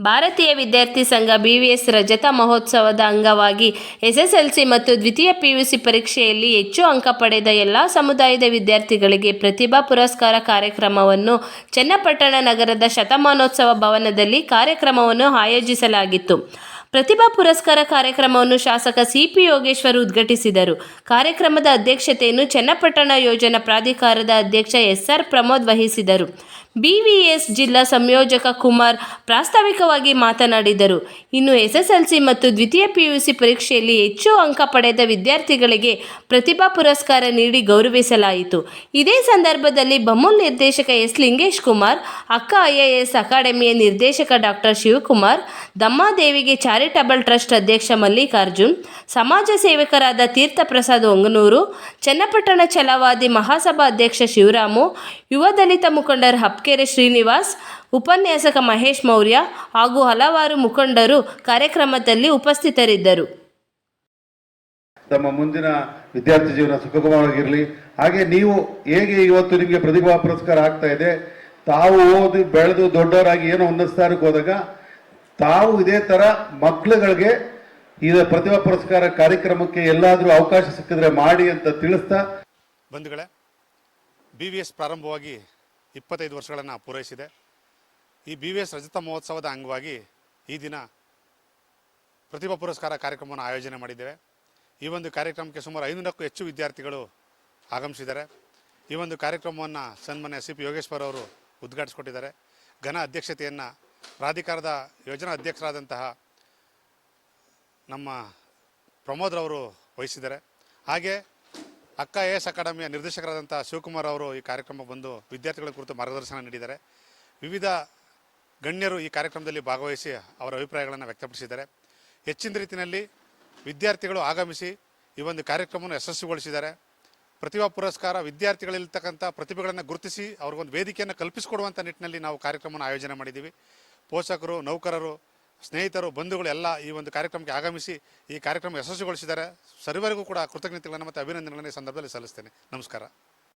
ಭಾರತೀಯ ವಿದ್ಯಾರ್ಥಿ ಸಂಘ ಬಿವಿಎಸ್ ರಜತ ಮಹೋತ್ಸವದ ಅಂಗವಾಗಿ ಎಸ್ಎಸ್ಎಲ್ಸಿ ಮತ್ತು ದ್ವಿತೀಯ ಪಿಯುಸಿ ಪರೀಕ್ಷೆಯಲ್ಲಿ ಹೆಚ್ಚು ಅಂಕ ಪಡೆದ ಎಲ್ಲ ಸಮುದಾಯದ ವಿದ್ಯಾರ್ಥಿಗಳಿಗೆ ಪ್ರತಿಭಾ ಪುರಸ್ಕಾರ ಕಾರ್ಯಕ್ರಮವನ್ನು ಚನ್ನಪಟ್ಟಣ ನಗರದ ಶತಮಾನೋತ್ಸವ ಭವನದಲ್ಲಿ ಕಾರ್ಯಕ್ರಮವನ್ನು ಆಯೋಜಿಸಲಾಗಿತ್ತು. ಪ್ರತಿಭಾ ಪುರಸ್ಕಾರ ಕಾರ್ಯಕ್ರಮವನ್ನು ಶಾಸಕ ಸಿಪಿ ಯೋಗೇಶ್ವರ್ ಉದ್ಘಾಟಿಸಿದರು. ಕಾರ್ಯಕ್ರಮದ ಅಧ್ಯಕ್ಷತೆಯನ್ನು ಚನ್ನಪಟ್ಟಣ ಯೋಜನಾ ಪ್ರಾಧಿಕಾರದ ಅಧ್ಯಕ್ಷ ಎಸ್ಆರ್ ಪ್ರಮೋದ್ ವಹಿಸಿದರು. ಬಿವಿಎಸ್ ಜಿಲ್ಲಾ ಸಂಯೋಜಕ ಕುಮಾರ್ ಪ್ರಾಸ್ತಾವಿಕವಾಗಿ ಮಾತನಾಡಿದರು. ಇನ್ನು ಎಸ್ಎಸ್ಎಲ್ಸಿ ಮತ್ತು ದ್ವಿತೀಯ ಪಿಯುಸಿ ಪರೀಕ್ಷೆಯಲ್ಲಿ ಹೆಚ್ಚು ಅಂಕ ಪಡೆದ ವಿದ್ಯಾರ್ಥಿಗಳಿಗೆ ಪ್ರತಿಭಾ ಪುರಸ್ಕಾರ ನೀಡಿ ಗೌರವಿಸಲಾಯಿತು. ಇದೇ ಸಂದರ್ಭದಲ್ಲಿ ಬಮೂಲ್ ನಿರ್ದೇಶಕ ಎಸ್ ಲಿಂಗೇಶ್ ಕುಮಾರ್, ಅಕ್ಕ ಐಎಎಸ್ ಅಕಾಡೆಮಿಯ ನಿರ್ದೇಶಕ ಡಾಕ್ಟರ್ ಶಿವಕುಮಾರ್ ದಮ್ಮಾದೇವಿಗೆ ಚಾರಿಟಬಲ್ ಟ್ರಸ್ಟ್ ಅಧ್ಯಕ್ಷ ಮಲ್ಲಿಕಾರ್ಜುನ್, ಸಮಾಜ ಸೇವಕರಾದ ತೀರ್ಥಪ್ರಸಾದ್ ಒಂಗನೂರು ಚನ್ನಪಟ್ಟಣ ಛಲವಾದಿ ಮಹಾಸಭಾ ಅಧ್ಯಕ್ಷ ಶಿವರಾಮು ಯುವ ದಲಿತ ಮುಖಂಡರು ಹಪ್ಕೆರೆ ಶ್ರೀನಿವಾಸ್ ಉಪನ್ಯಾಸಕ ಮಹೇಶ್ ಮೌರ್ಯ ಹಾಗೂ ಹಲವಾರು ಮುಖಂಡರು ಕಾರ್ಯಕ್ರಮದಲ್ಲಿ ಉಪಸ್ಥಿತರಿದ್ದರು. ತಮ್ಮ ಮುಂದಿನ ವಿದ್ಯಾರ್ಥಿ ಜೀವನ ಸುಖಕರವಾಗಿರಲಿ. ಹಾಗೆ ನೀವು ಹೇಗೆ ಇವತ್ತು ನಿಮಗೆ ಪ್ರತಿಭಾ ಪುರಸ್ಕಾರ ಆಗ್ತಾ ಇದೆ ತಾವು ಓದಿ ಬೆಳೆದು ದೊಡ್ಡವರಾಗಿ ಏನೋ ಉನ್ನತ ಸ್ಥಾನಕ್ಕೆ ಹೋದಾಗ ತಾವು ಇದೇ ಥರ ಮಕ್ಕಳುಗಳಿಗೆ ಈ ಪ್ರತಿಭಾ ಪುರಸ್ಕಾರ ಕಾರ್ಯಕ್ರಮಕ್ಕೆ ಎಲ್ಲಾದರೂ ಅವಕಾಶ ಸಿಕ್ಕಿದ್ರೆ ಮಾಡಿ ಅಂತ ತಿಳಿಸ್ತಾ ಬಂಧುಗಳೇ ಬಿ ವಿ ಎಸ್ ಪ್ರಾರಂಭವಾಗಿ ಇಪ್ಪತ್ತೈದು ವರ್ಷಗಳನ್ನು ಪೂರೈಸಿದೆ. ಈ ಬಿ ವಿ ಎಸ್ ರಜತ ಮಹೋತ್ಸವದ ಅಂಗವಾಗಿ ಈ ದಿನ ಪ್ರತಿಭಾ ಪುರಸ್ಕಾರ ಕಾರ್ಯಕ್ರಮವನ್ನು ಆಯೋಜನೆ ಮಾಡಿದ್ದೇವೆ. ಈ ಒಂದು ಕಾರ್ಯಕ್ರಮಕ್ಕೆ ಸುಮಾರು ಐನೂರಕ್ಕೂ ಹೆಚ್ಚು ವಿದ್ಯಾರ್ಥಿಗಳು ಆಗಮಿಸಿದ್ದಾರೆ. ಈ ಒಂದು ಕಾರ್ಯಕ್ರಮವನ್ನು ಸನ್ಮಾನ್ಯ ಸಿ ಪಿ ಯೋಗೇಶ್ವರ್ ಅವರು ಉದ್ಘಾಟಿಸಿಕೊಟ್ಟಿದ್ದಾರೆ. ಘನ ಅಧ್ಯಕ್ಷತೆಯನ್ನು ಪ್ರಾಧಿಕಾರದ ಯೋಜನಾ ಅಧ್ಯಕ್ಷರಾದಂತಹ ನಮ್ಮ ಪ್ರಮೋದ್ರವರು ವಹಿಸಿದ್ದಾರೆ. ಹಾಗೆ ಅಕ್ಕ ಎ ಎಸ್ ಅಕಾಡೆಮಿಯ ನಿರ್ದೇಶಕರಾದಂಥ ಶಿವಕುಮಾರ್ ಅವರು ಈ ಕಾರ್ಯಕ್ರಮ ಬಂದು ವಿದ್ಯಾರ್ಥಿಗಳ ಕುರಿತು ಮಾರ್ಗದರ್ಶನ ನೀಡಿದ್ದಾರೆ. ವಿವಿಧ ಗಣ್ಯರು ಈ ಕಾರ್ಯಕ್ರಮದಲ್ಲಿ ಭಾಗವಹಿಸಿ ಅವರ ಅಭಿಪ್ರಾಯಗಳನ್ನು ವ್ಯಕ್ತಪಡಿಸಿದ್ದಾರೆ. ಹೆಚ್ಚಿನ ರೀತಿಯಲ್ಲಿ ವಿದ್ಯಾರ್ಥಿಗಳು ಆಗಮಿಸಿ ಈ ಒಂದು ಕಾರ್ಯಕ್ರಮವನ್ನು ಯಶಸ್ವಿಗೊಳಿಸಿದ್ದಾರೆ. ಪ್ರತಿಭಾ ಪುರಸ್ಕಾರ, ವಿದ್ಯಾರ್ಥಿಗಳಿರ್ತಕ್ಕಂಥ ಪ್ರತಿಭೆಗಳನ್ನು ಗುರುತಿಸಿ ಅವ್ರಿಗೊಂದು ವೇದಿಕೆಯನ್ನು ಕಲ್ಪಿಸಿಕೊಡುವಂಥ ನಿಟ್ಟಿನಲ್ಲಿ ನಾವು ಕಾರ್ಯಕ್ರಮವನ್ನು ಆಯೋಜನೆ ಮಾಡಿದ್ದೀವಿ. ಪೋಷಕರು, ನೌಕರರು ಸ್ನೇಹಿತರು, ಬಂಧುಗಳು ಎಲ್ಲ ಈ ಒಂದು ಕಾರ್ಯಕ್ರಮಕ್ಕೆ ಆಗಮಿಸಿ ಈ ಕಾರ್ಯಕ್ರಮ ಯಶಸ್ವಿಗೊಳಿಸಿದ್ದಾರೆ ಸರ್ವರಿಗೂ ಕೂಡ ಕೃತಜ್ಞತೆಗಳನ್ನು ಮತ್ತು ಅಭಿನಂದನೆಗಳನ್ನು ಈ ಸಂದರ್ಭದಲ್ಲಿ ಸಲ್ಲಿಸ್ತೇನೆ. ನಮಸ್ಕಾರ.